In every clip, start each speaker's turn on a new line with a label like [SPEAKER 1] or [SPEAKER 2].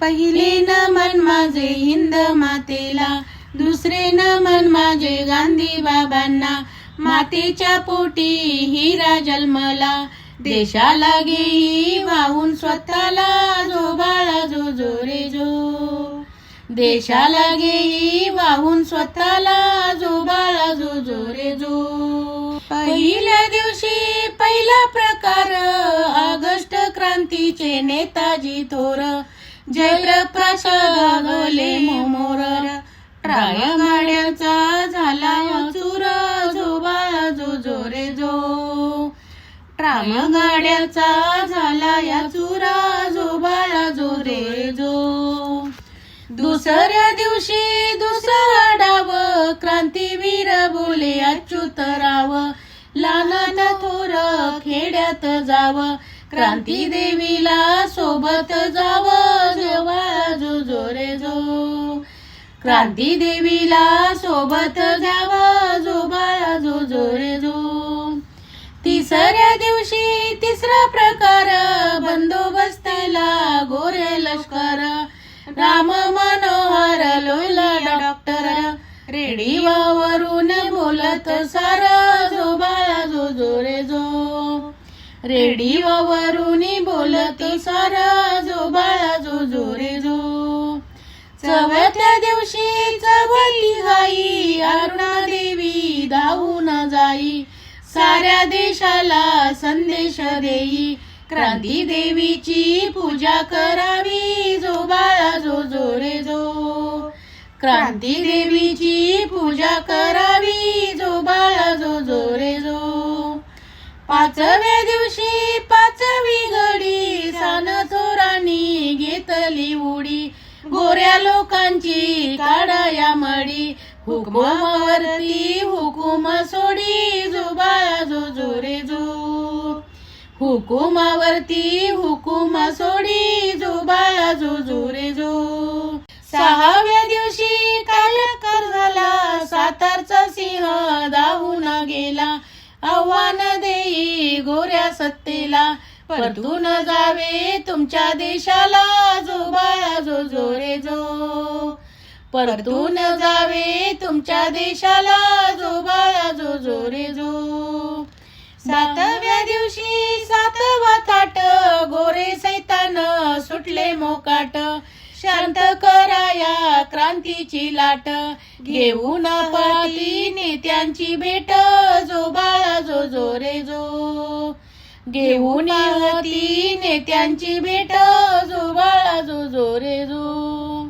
[SPEAKER 1] पहिले नमन माझे हिंद मातेला दुसरे नमन माझे गांधी बाबांना. मातेच्या पोटी हिरा जन्मला देशाला घेई वाहून स्वतःला जो बाळा जो जो रे जो. देशाला घेई वाहून स्वतःला जो बाळा जो जो रे जो. पहिल्या दिवशी पहिला प्रकार ऑगस्ट क्रांतीचे नेताजी थोर. जयप्रकाश गागले मोमोर ट्राय गाड्याचा झाला चुर जो बाळा जो जो रे जो. ट्राम गाड्याचा झाला या चुरा जो बाळा जो रे जो. दुसऱ्या दिवशी दुसरा डाव क्रांतीवीर बोले अच्युतराव लहान थोर खेड्यात जावं. क्रांती देवीला सोबत जाव जेव्हा जो जो रे जो. क्रांती देवीला सोबत जाव जो बाळा जो जो रे जो. तिसऱ्या दिवशी तिसरा प्रकार बंदोबस्तीला गोरे लष्कर. राम मनोहर लोयला डॉक्टर. रेडिओवरून बोलत सारा. रेडिओवरून बोलत सार जो बाळा जो जो रे जो. चवथ्या दिवशी चवली हाई अरुणा देवी धावून जाई. साऱ्या देशाला संदेश देई. क्रांती देवीची पूजा करावी जो बाळा जो जो रे जो. क्रांती देवीची पूजा करावी जो बाळा जो जो रे जो. पाचव्या दिवशी घेतली उडी. गोऱ्या लोकांची काढाया मडी. हुकुमावरती हुकुम सोडी. जो जोरे जो रे जो. हुकुमावरती हुकुम सोडी. जो बाळा जो रे जो. सहाव्या दिवशी कायकर झाला. सातारचा सिंह दाहून गेला. आव्हान देई गोऱ्या सत्तेला. परतून जावे तुमच्या देशाला जो जो जोरे जो. परतून जावे तुमच्या देशाला जो जो जोरे जो. सातव्या दिवशी सातवा थाट गोरे सैतान सुटले मोकाट. शांत कराया क्रांतीची लाट. घेऊन पाती नेत्यांची भेट जो बाळा जो जो रे जो. घेऊन ती नेत्यांची भेट. जो बाळा जो जो रे जो.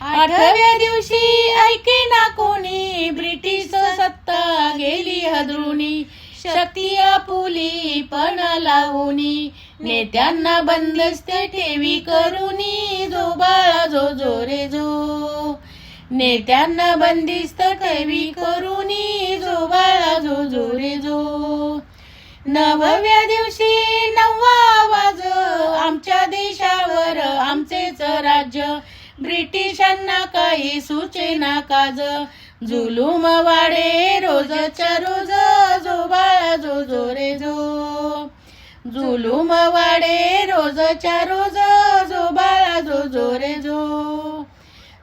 [SPEAKER 1] आठव्या दिवशी ऐके ना कोणी. ब्रिटिश सत्ता गेली हदरुनी. शक्ती आपुली पण लावूनी. नेत्यांना बंदस्ते ठेवी करुनी. जो बाळा जो जो रे जो. नेत्यांना बंदिस्त ठेवी करुनी. जो बाळा जो जो रे जो. नवव्या दिवशी नववा आवाज. आमच्या देशावर आमचेच राज्य. ब्रिटिशांना काही सुचेना काज. जुलूम वाडे रोजच्या रोज. जो बाळा जो जो रे जो. जुलूम वाडे रोजच्या रोज. जो बाळा जो जो रे जो.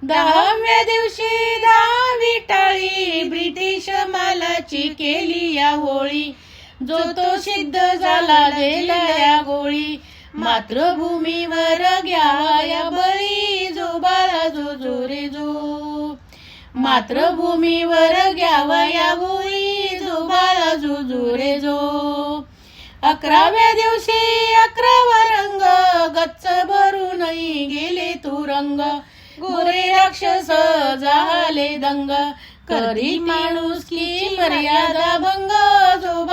[SPEAKER 1] दहाव्या दिवशी दहावी टाळी. ब्रिटिश मालाची केली या होळी. जो तो सिद्ध झाला गेला या गोळी. मातृभूमीवर घ्यावा बळी जो बाळा जो जो रे जो. मातृभूमीवर घ्यावा या गोळी जो बाळा जो जो रे जो. अकराव्या दिवशी अकरावा रंग गच्च भरून गेले तू रंग. गोरे राक्षस झाले दंग. करी माणूस की मर्यादा भंग जो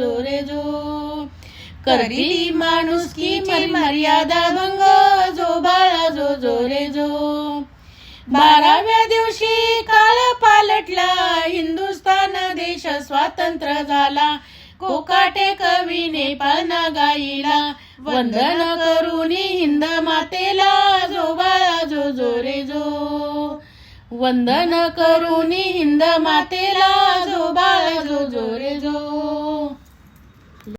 [SPEAKER 1] जो जो. रे जो करी माणूस की मर्यादा भंग. जो बाळा जो जो रे जो. बाराव्या दिवशी काळ पालटला. हिंदुस्थान देश स्वातंत्र्य झाला. कोकाटे कवीने पाळणा गाईला वंदन करुनी हिंद मातेला. जो बाळा जो जो रे जो. वंदन करुनी हिंद मातेला. जो बाळा जो जो रे जो.